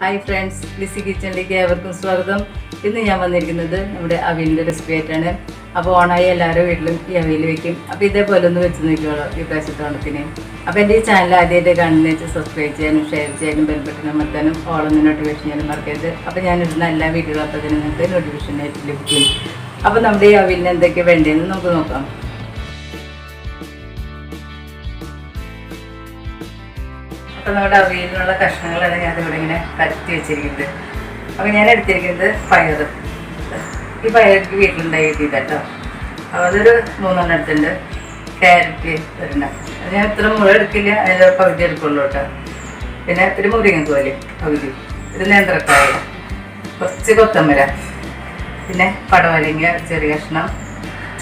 Hi friends Lissy കിച്ചണിലേക്ക് ഏവർക്കും സ്വാഗതം. ഇന്ന് ഞാൻ വന്നിരിക്കുന്നത് നമ്മുടെ അവിയലിന്റെ റെസിപ്പി ആയിട്ടാണ്. അപ്പോൾ ഓണായി എല്ലാവരും വീട്ടിലും ഈ അവിയൽ വെക്കും. അപ്പോൾ ഇതേപോലെ ഒന്ന് വെച്ച് നോക്കിയോളൂ ഈ പ്രാവശ്യത്തെ ഓണത്തിന്. അപ്പോൾ എന്റെ ഈ ചാനൽ ആദ്യമായിട്ട് കാണുന്ന വെച്ച് സബ്സ്ക്രൈബ് ചെയ്യാനും ഷെയർ ചെയ്യാനും ബെൽബട്ടൺ അമർത്താനും ഓളൊന്ന് നോട്ടിഫിക്കേഷൻ ചെയ്യാനും മറക്കരുത്. അപ്പോൾ ഞാനിടുന്ന എല്ലാ വീഡിയോകളും അപ്പോൾ തന്നെ നിങ്ങൾക്ക് നോട്ടിഫിക്കേഷൻ ആയിട്ട് ലഭിക്കും. അപ്പോൾ നമ്മുടെ ഈ അവിയലിന് എന്തൊക്കെയാണ് വേണ്ടതെന്ന് നമുക്ക് നോക്കാം. അപ്പോൾ നമ്മുടെ അവിയലിനുള്ള കഷ്ണങ്ങളാണ് ഞാൻ ഇവിടെ ഇങ്ങനെ കത്തി വെച്ചിരിക്കുന്നത് അപ്പോൾ ഞാൻ എടുത്തിരിക്കുന്നത് പയർ ഈ പയർ എനിക്ക് വീട്ടിലുണ്ടായി കേട്ടോ അപ്പോൾ അതൊരു മൂന്നെണ്ണം എടുത്തിട്ടുണ്ട്. ക്യാരറ്റ് ഒരെണ്ണം. അത് ഞാൻ ഇത്ര മുള എടുക്കില്ല അതിന്റെ പകുതി എടുക്കുള്ളൂ കേട്ടോ. പിന്നെ ഒരു മുരിങ്ങക്കോൽ പകുതി. ഒരു നേന്ത്രക്കായ കുറച്ച് കൊത്തമ്പര പിന്നെ പടവലങ്ങ ചെറിയ കഷ്ണം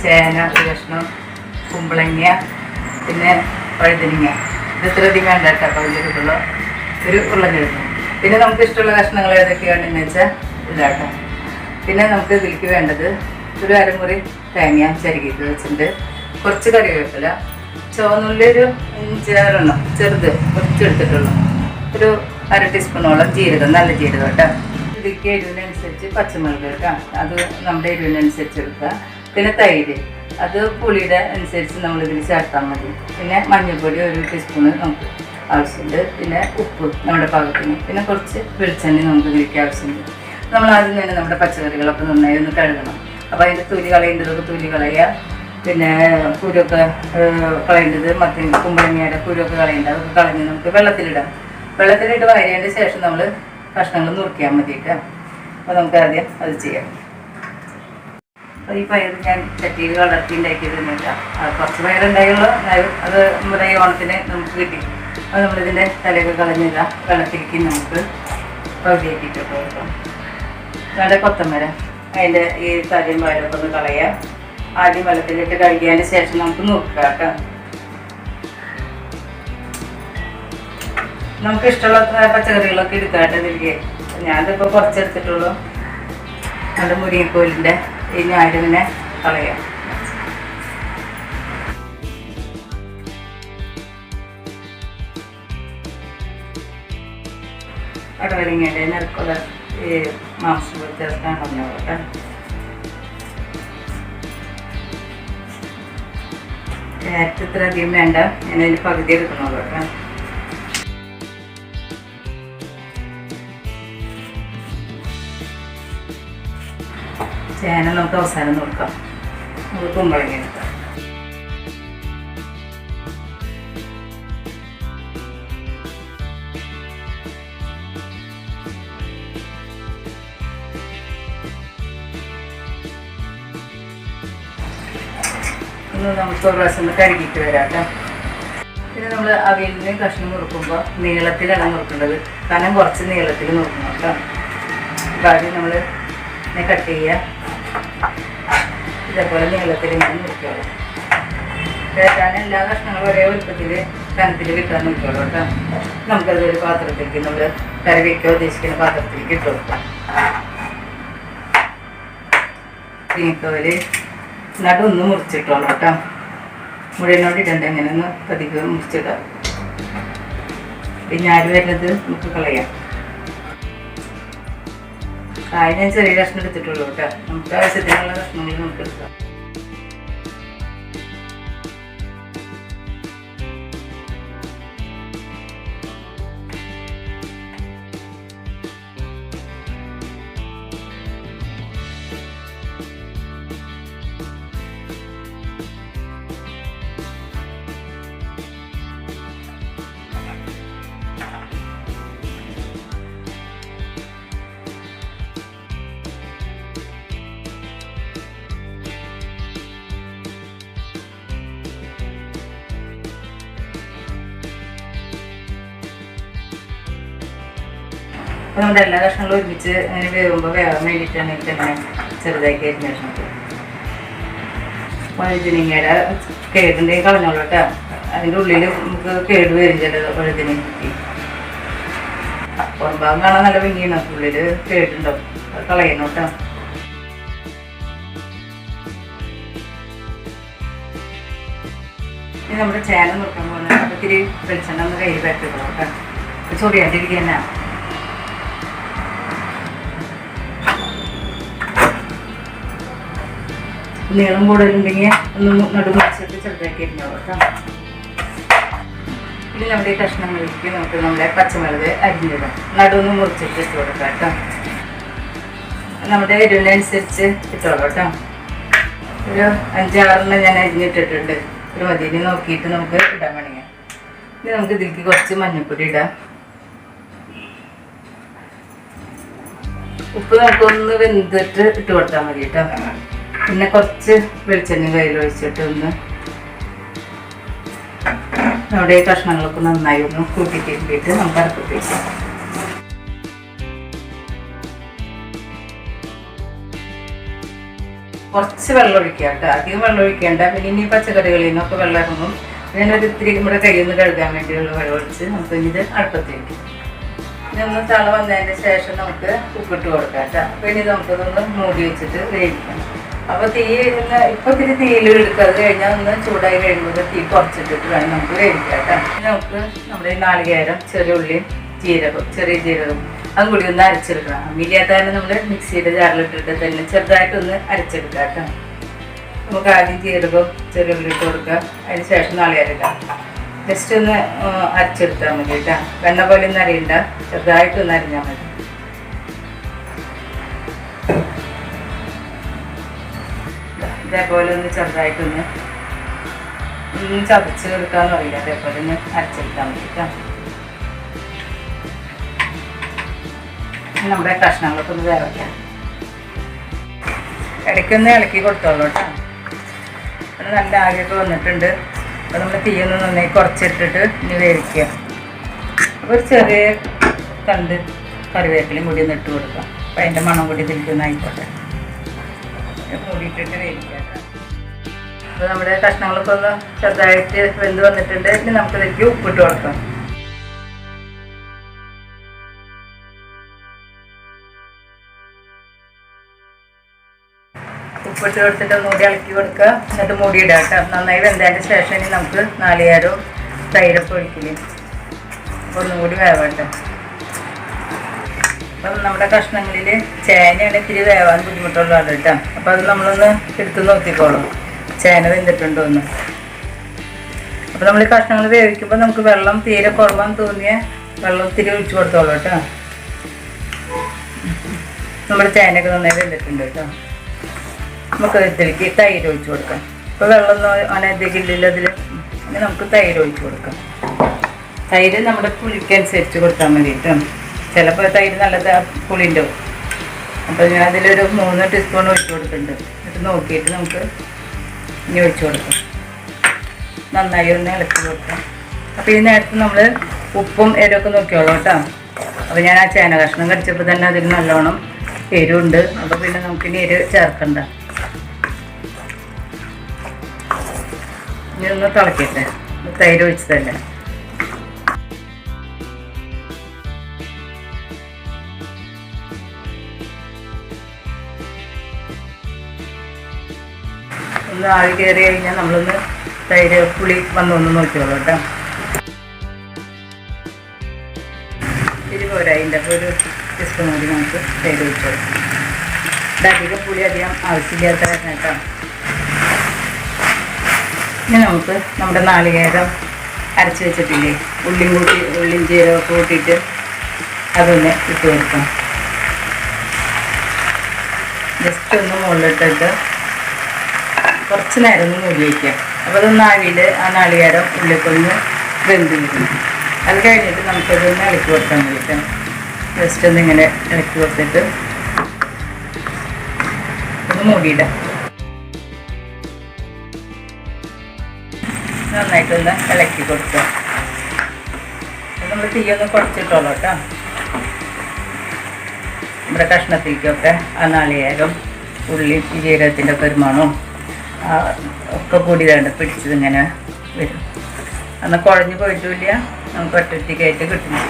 ചേന ഒരു കഷ്ണം കുമ്പളങ്ങ പിന്നെ വഴുതനങ്ങ. ഇത് ഇത്ര അധികം വേണ്ട കേട്ടോ പകുതി എടുക്കുള്ളൂ ഒരു പിന്നെ നമുക്ക് ഇഷ്ടമുള്ള കഷ്ണങ്ങൾ ഏതൊക്കെയാണെന്ന് വെച്ചാൽ ഇതാട്ടോ പിന്നെ നമുക്ക് ഇതിലേക്ക് വേണ്ടത് ഒരു അരമുറി തേങ്ങ ചരുകിയിട്ട് വെച്ചിട്ടുണ്ട്. കുറച്ച് കറിവേപ്പില ചുവന്നുള്ളി ഒരു അഞ്ചാറെണ്ണം ചെറുത് കുറച്ച് എടുത്തിട്ടുള്ളൂ. ഒരു അര ടീസ്പൂണോളം ജീരകം നല്ല ജീരകം കേട്ടോ. ഇതിലേക്ക് എരിവിനനുസരിച്ച് പച്ചമുളക് കേട്ടോ അത് നമ്മുടെ എരിവിനനുസരിച്ച് എടുക്കുക. പിന്നെ തൈര്. അത് പുളിയുടെ അനുസരിച്ച് നമ്മൾ ഇതിൽ ചേർത്താൽ മതി. പിന്നെ മഞ്ഞൾപ്പൊടി ഒരു ടീസ്പൂണ് നമുക്ക് ആവശ്യമുണ്ട് പിന്നെ ഉപ്പ് നമ്മുടെ പാകത്തിന്. പിന്നെ കുറച്ച് വെളിച്ചെണ്ണ നമുക്ക് ഇതിലേക്ക് ആവശ്യമുണ്ട് നമ്മൾ ആദ്യം തന്നെ നമ്മുടെ പച്ചക്കറികളൊക്കെ നന്നായി ഒന്ന് കഴുകണം. അപ്പോൾ അതിന്റെ തൊലി കളയേണ്ടതൊക്കെ തൊലി കളയുക പിന്നെ കുരുവൊക്കെ കളയേണ്ടത് മത്തി കുമ്പളങ്ങയുടെ കുരുവൊക്കെ കളയേണ്ടത് അതൊക്കെ കളഞ്ഞ് നമുക്ക് വെള്ളത്തിലിടാം. വെള്ളത്തിലിട്ട് വരേണ്ട ശേഷം നമ്മൾ കഷ്ണങ്ങൾ നുറുക്കിയാൽ മതി കേട്ടോ അപ്പോൾ നമുക്ക് ആദ്യം അത് ചെയ്യാം. ഈ പയർ ഞാൻ ചട്ടിയിൽ വളർത്തി ഉണ്ടാക്കിയതൊന്നുമില്ല. അത് കുറച്ച് പയറുണ്ടായുള്ളൂ. അത് നമ്മുടെ ഈ ഓണത്തിന് നമുക്ക് കിട്ടി. അപ്പോൾ നമ്മളിതിന്റെ തലയൊക്കെ കളഞ്ഞില്ല വെള്ളത്തിലേക്ക് നമുക്ക് പകുതിയാക്കിയിട്ട് നല്ല കൊത്തമര. അതിന്റെ ഈ തലയും പയറൊക്കെ ഒന്ന് കളയുക ആദ്യം വെള്ളത്തിലിട്ട് കഴുകിയതിന് ശേഷം നമുക്ക് നോക്കുക കേട്ടോ നമുക്ക് ഇഷ്ടമുള്ള പച്ചക്കറികളൊക്കെ എടുക്കാട്ടെ ഇതിലേക്ക്. ഞാനിപ്പോൾ കുറച്ചെടുത്തിട്ടുള്ളൂ. നമ്മുടെ മുരിങ്ങക്കോലിന്റെ ഈ അരുവിനെ കളയാം. കടവലിങ്ങയുടെ നിരക്കുള്ള ഈ മാംസം ചേർക്കാൻ പറഞ്ഞോട്ടെ ക്യാരറ്റ് ഇത്ര അധികം വേണ്ട. ഞാൻ അതിന് പകുതി എടുക്കണുള്ളൂ ചേന നമുക്ക് അവസാനം നോക്കാം. നമുക്ക് കുമ്പളങ്ങ എടുക്കാം. നമുക്ക് പ്രാവശ്യം കഴുകിയിട്ട് വരാം കേട്ടോ. പിന്നെ നമ്മൾ അവിയലിന് കഷ്ണം മുറുക്കുമ്പോൾ നീളത്തിലാണ് നുറുക്കേണ്ടത്. കനം കുറച്ച് നീളത്തിൽ നുറുക്കണം കേട്ടോ. ബാക്കി നമ്മൾ കട്ട് ചെയ്യുക ഇതേപോലെ നീളത്തിൽ ഇങ്ങനെ മുറിക്കോളൂ കേട്ടാൻ എല്ലാ കഷ്ണങ്ങളും ഒരേ വലുപ്പത്തിൽ കനത്തിൽ കിട്ടാൻ നോക്കിയോളൂ കേട്ടോ. നമുക്കത് ഒരു പാത്രത്തിലേക്ക് നമ്മൾ കറി വയ്ക്കാൻ ഉദ്ദേശിക്കുന്ന പാത്രത്തിലേക്ക് ഇട്ട് കൊടുക്കാം. പിന്നിക്കോൽ നടുന്ന് മുറിച്ചിട്ടോളൂ കേട്ടോ. മുഴുവനോട് ഇടണ്ട എങ്ങനെയൊന്ന് പതിക്കെ മുറിച്ചിടാം പിന്നെ ആര് വരുന്നത്? നമുക്ക് കളയാം. ചെറിയ കഷ്ണം എടുത്തിട്ടുള്ളൂ കേട്ടോ. നമുക്ക് ആവശ്യത്തിനുള്ള കഷ്ണങ്ങൾ നമുക്ക് എടുക്കാം. അപ്പോൾ നമ്മുടെ എല്ലാ കഷ്ണങ്ങളും ഒരുമിച്ച് അങ്ങനെ വേവുമ്പോൾ വേവാൻ വേണ്ടിയിട്ടാണ് എനിക്ക് അങ്ങനെ ചെറുതാക്കി അരിഞ്ഞ കഷ്ണത്തിൽ വഴുതിനിങ്ങയുടെ കേടുണ്ടെങ്കിൽ കളഞ്ഞോളൂ കേട്ടോ. അതിന്റെ ഉള്ളിൽ നമുക്ക് കേട് വരും ചില കിട്ടി അപ്പുറം ഭാഗം കാണാൻ നല്ല ഭംഗിയാണ്. ഉള്ളിൽ കേടുണ്ടാവും. അത് കളയണം കേട്ടോ. നമ്മുടെ ചേന നോക്കാൻ പോകുന്നത്. ഒത്തിരി വെളിച്ചെണ്ണ ഒന്ന് കയ്യിൽ പറ്റിക്കണം കേട്ടോ. ചൊറിയാണ്ടിരിക്കുക തന്നെ നീളം കൂടുതലുണ്ടെങ്കിൽ ഒന്ന് നടുമുറിച്ചിട്ട് ചെറുതാക്കി ഇരുന്നോളൂ കേട്ടോ. ഇനി നമ്മുടെ ഈ കഷ്ണങ്ങളിലേക്ക് നമുക്ക് നമ്മുടെ പച്ചമുളക് അരിഞ്ഞിടാം. നടുവൊന്ന് മുറിച്ചിട്ട് ഇട്ട് കൊടുക്കാം കേട്ടോ. നമ്മുടെ എരിവിനനുസരിച്ച് ഇട്ടോളൂ കേട്ടോ. ഒരു അഞ്ചാറെണ്ണം ഞാൻ അരിഞ്ഞിട്ടിട്ടുണ്ട്. ഒരു മതിനെ നോക്കിയിട്ട് നമുക്ക് ഇടാൻ വേണമെങ്കിൽ. ഇനി നമുക്ക് ഇതിലേക്ക് കുറച്ച് മഞ്ഞൾപ്പൊടി ഇടാം. ഉപ്പ് നമുക്കൊന്ന് വെന്തിട്ട് ഇട്ട് കൊടുത്താൽ മതി കേട്ടോ. പിന്നെ കുറച്ച് വെളിച്ചെണ്ണ കയ്യിൽ ഒഴിച്ചിട്ട് ഒന്ന് നമ്മുടെ കഷ്ണങ്ങളൊക്കെ നന്നായി ഒന്ന് കൂട്ടി തിരുമ്പിയിട്ട് നമുക്ക് അടുപ്പത്ത് കുറച്ച് വെള്ളം ഒഴിക്കുക കേട്ടോ. അധികം വെള്ളം ഒഴിക്കേണ്ട. പിന്നെ ഇനി പച്ചക്കറികളിൽ നിന്നൊക്കെ വെള്ളം ഇറങ്ങും. ഞാനൊരു ഇത്തിരി നമ്മുടെ കയ്യിൽ നിന്ന് കഴുകാൻ വേണ്ടിയുള്ള വെള്ളം ഒഴിച്ച് നമുക്ക് ഇത് അടുപ്പത്തേക്ക് ഒന്ന് തള വന്നതിന് ശേഷം നമുക്ക് ഉപ്പിട്ട് കൊടുക്കാം കേട്ടോ. പിന്നെ നമുക്കതൊന്ന് മൂടി വെച്ചിട്ട് വേവിക്കാം. അപ്പോൾ തീ ഒന്ന് ഇപ്പൊ തീയിൽ എടുക്കുക അത് കഴിഞ്ഞാൽ ഒന്ന് ചൂടായി കഴിയുമ്പോൾ തീ കുറച്ചിട്ടിട്ട് വേണം നമുക്ക് വേവിക്കാട്ടെ നമുക്ക് നമ്മുടെ നാളികേരം ചെറിയ ഉള്ളിയും ജീരകം ചെറിയ ജീരകം അതും കൂടി ഒന്ന് അരച്ചെടുക്കണം. അമ്മില്ലാത്ത നമ്മൾ മിക്സിയുടെ ജാറിലിട്ടിട്ട് തന്നെ ചെറുതായിട്ടൊന്ന് ഒന്ന് കേട്ടോ. നമുക്ക് ആദ്യം ജീരകം ചെറിയ ഉള്ളി ഇട്ട് കൊടുക്കുക അതിന് ശേഷം നാളികേരം ഇടാം. ജസ്റ്റ് ഒന്ന് അരച്ചെടുത്താൽ മതി കേട്ടോ. വെണ്ണ പോലെ ഒന്നും അരിയണ്ട. ചെറുതായിട്ടൊന്ന് അരിഞ്ഞാൽ മതി. ഇതേപോലെ ഒന്ന് ചെറുതായിട്ടൊന്ന് ചതച്ച് എടുക്കാൻ പറയില്ല. അതേപോലെ ഒന്ന് അരച്ചെടുക്കാൻ വേണ്ടിയിട്ടാണ് നമ്മുടെ കഷ്ണങ്ങളൊക്കെ ഒന്ന് വേറെക്കാം ഇടയ്ക്കൊന്ന് ഇളക്കി കൊടുത്തോളൂ കേട്ടോ അത് നല്ല ആകെയൊക്കെ വന്നിട്ടുണ്ട്. അപ്പോൾ നമ്മൾ തീയൊന്ന് നന്നായി കുറച്ചിട്ടിട്ട് ഇനി വേവിക്കുക. അപ്പോൾ ഒരു ചെറിയ കണ്ട് കറിവേപ്പിലയും കൂടി ഒന്ന് ഇട്ട് കൊടുക്കാം. അപ്പം അതിന്റെ മണം കൂടി ഇതിലേക്ക് ആയിക്കോട്ടെ. മൂടിയിട്ടിട്ട് നമ്മുടെ കഷ്ണങ്ങളൊക്കെ ഒന്ന് ചെറുതായിട്ട് വെന്ത് വന്നിട്ടുണ്ട്. ഇനി നമുക്കിതിലേക്ക് ഉപ്പിട്ട് കൊടുക്കാം. ഉപ്പിട്ട് കൊടുത്തിട്ട് മൂടി ഇളക്കി കൊടുക്കുക. എന്നിട്ട് മൂടി ഇടുക കേട്ടോ. നന്നായി വെന്തതിന്റെ ശേഷം ഇനി നമുക്ക് നാളികേരവും തൈരൊക്കെ ഒഴിക്കില്ലേ? അപ്പോൾ ഒന്നും വേവട്ടെ അപ്പം നമ്മുടെ കഷ്ണങ്ങളിൽ ചേനയാണ് ഇത്തിരി വേവാൻ ബുദ്ധിമുട്ടുള്ള ആൾ കേട്ടോ. അപ്പം അത് നമ്മളൊന്ന് എടുത്ത് നോക്കിക്കോളും. ചേന വെന്തിട്ടുണ്ടോ എന്ന്. അപ്പം നമ്മൾ ഈ കഷ്ണങ്ങൾ വേവിക്കുമ്പോൾ നമുക്ക് വെള്ളം തീരെ കുറവാന്ന് തോന്നിയ വെള്ളം ഇത്തിരി ഒഴിച്ചു കൊടുത്തോളൂ കേട്ടോ. നമ്മുടെ ചേനയൊക്കെ നന്നായി വെന്തിട്ടുണ്ട് കേട്ടോ. നമുക്ക് ഇതിലേക്ക് തൈര് ഒഴിച്ചു കൊടുക്കാം. ഇപ്പോൾ വെള്ളമൊന്നും അങ്ങനെ അധികം ഇല്ലല്ലോ അതിൽ നമുക്ക് തൈര് ഒഴിച്ചു കൊടുക്കാം. തൈര് നമ്മുടെ പുളിക്കനുസരിച്ച് കൊടുത്താൽ മതി കേട്ടോ. ചിലപ്പോൾ തൈര് നല്ലത് പുളിന്റെ അപ്പോൾ ഞാൻ അതിലൊരു മൂന്ന് ടീസ്പൂൺ ഒഴിച്ചു കൊടുക്കുന്നുണ്ട് എന്നിട്ട് നോക്കിയിട്ട് നമുക്ക് ഇനി ഒഴിച്ചു കൊടുക്കാം. നന്നായി ഒന്ന് ഇളക്കി കൊടുക്കാം. അപ്പോൾ ഈ നേരത്ത് നമ്മൾ ഉപ്പും എരിവൊക്കെ നോക്കിയോളൂ കേട്ടോ. അപ്പോൾ ഞാൻ ആ ചേന കഷ്ണം കടിച്ചപ്പോൾ തന്നെ അതിൽ നല്ലോണം എരിവുണ്ട്. അപ്പോൾ പിന്നെ നമുക്കിനി എരിവ് ചേർക്കണ്ട. ഇനി ഒന്ന് തിളക്കട്ടെ. തൈര് ഒഴിച്ചതല്ലേ ഒന്ന് ആവി കയറി കഴിഞ്ഞാൽ നമ്മളൊന്ന് തൈര് പുളി വന്നൊന്ന് നോക്കിയോളൂ കേട്ടോ. പോരാ അതിന്റെ അപ്പോൾ ഒരു ടീസ്പൂൺ കൂടി നമുക്ക് തൈര് വെച്ചോളൂ അധികം പുളി അധികം ആവശ്യമില്ലാത്ത കേട്ടോ. ഇനി നമുക്ക് നമ്മുടെ നാളികേരം അരച്ച് വെച്ചിട്ടില്ലേ? ഉള്ളിയും കൂട്ടി ഉള്ളിയും ജീരകമൊക്കെ കൂട്ടിയിട്ട് അതൊന്ന് ഇട്ട് കൊടുക്കാം. ജസ്റ്റ് ഒന്ന് മുകളിലിട്ടിട്ട് കുറച്ച് നേരം ഒന്ന് മൂടി വയ്ക്കാം അപ്പോൾ അതൊന്ന് ആവിയിൽ ആ നാളികേരം ഉള്ളിക്കൊന്ന് വെന്ത് വരും അത് കഴിഞ്ഞിട്ട് നമുക്കതൊന്ന് ഇളക്കി കൊടുക്കാൻ വേണ്ടിയിട്ട് ജസ്റ്റ് ഒന്ന് ഇങ്ങനെ ഇളക്കി കൊടുത്തിട്ട് ഒന്ന് മൂടിയിടാം. നന്നായിട്ടൊന്ന് ഇളക്കി കൊടുക്കാം നമ്മൾ തീയൊന്ന് കുറച്ചിട്ടോളൂ കേട്ടോ. നമ്മുടെ കഷ്ണത്തിലേക്കൊക്കെ ആ നാളികേരം ഉള്ളി ജീരകത്തിന്റെ ആ ഒക്കെ കൂടി വേണ്ട പിടിച്ചത് ഇങ്ങനെ വരും. എന്നാൽ കുഴഞ്ഞു പോയിട്ടില്ല നമുക്ക് ഒറ്റയ്ക്കായിട്ട് കിട്ടുന്നു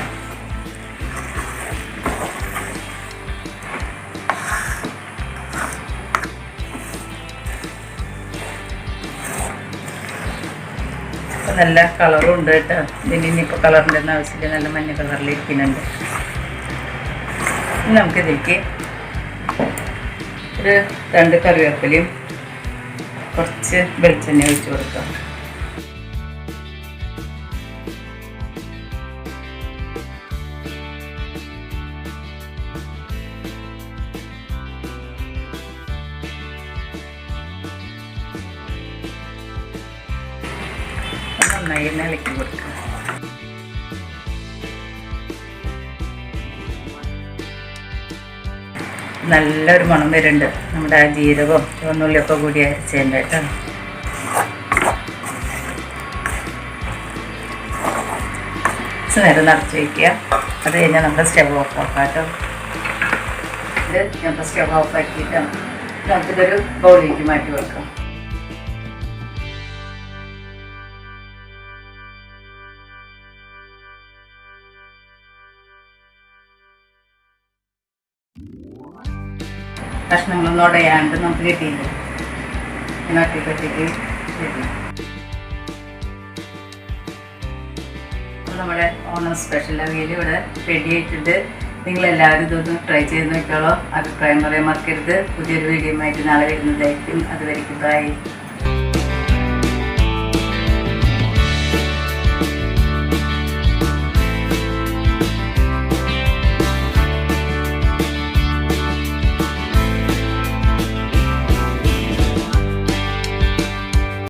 നല്ല കളറും ഉണ്ട് കേട്ടോ. ഇതിന് ഇനിയിപ്പോൾ കളറിന്റെ ഒന്നും ആവശ്യമില്ല. നല്ല മഞ്ഞ കളറിൽ ഇരിക്കുന്നുണ്ട്. നമുക്കിതിലേക്ക് ഒരു രണ്ട് കറിവേപ്പിലയും കുറച്ച് വെളിച്ചെണ്ണ ഒഴിച്ചു കൊടുക്കാം നന്നായി നിലയ്ക്ക് കൊടുക്കുക. നല്ലൊരു മണം വരുന്നുണ്ട്. നമ്മുടെ ആ ജീരകവും ചുവന്നുള്ളിയൊക്കെ കൂടി അരച്ചതിന്റെ കേട്ടോ. കുറച്ച് നേരം നിറച്ച് വയ്ക്കുക. അത് കഴിഞ്ഞാൽ നമ്മുടെ സ്റ്റവ് ഓഫ് ആക്കാം കേട്ടോ. ഇത് ഞാൻ സ്റ്റവ് ഓഫ് ആക്കിയിട്ട് നമുക്കിതൊരു ബൗളിലേക്ക് മാറ്റി വെക്കാം. കഷ്ണങ്ങളൊന്നും ഉടയാണ്ട് നമുക്ക് കിട്ടിയില്ല? നട്ടി കെട്ടിട്ട് കിട്ടി അപ്പോൾ നമ്മുടെ ഓണം സ്പെഷ്യൽ അവിയൽ ഇവിടെ റെഡി ആയിട്ടുണ്ട്. നിങ്ങളെല്ലാവരും ഇതൊന്ന് ട്രൈ ചെയ്ത് നോക്കിയോളൂ അഭിപ്രായം പറയാൻ മറക്കരുത്. പുതിയൊരു വീഡിയോ ആയിട്ട് നാളെ വരുന്നതായിരിക്കും. അതുവരെയ്ക്കും ബൈ